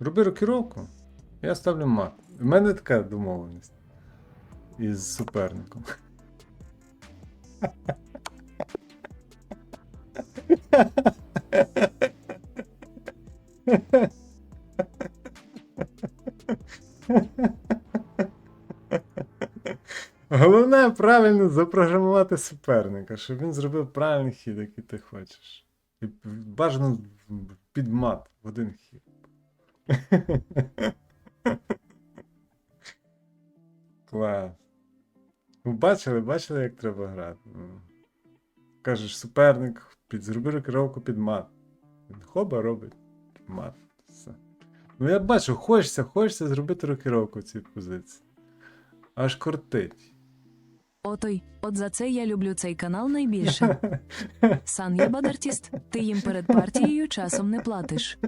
Роби рокіровку, я ставлю мат. У мене така домовленість із суперником. Головне правильно запрограмувати суперника, щоб він зробив правильний хід, який ти хочеш. І бажано під мат в один хід. Клас. Ви бачили, бачили, як треба грати? Ну. Кажеш, суперник, під, зроби рокировку під мат. Він хоба робить мат. Все. Ну я бачу, хочеться, хочеться зробити рокировку в цій позиції. Аж кортить. Отой, от за це я люблю цей канал найбільше. Сан є бадартіст, ти їм перед партією часом не платиш.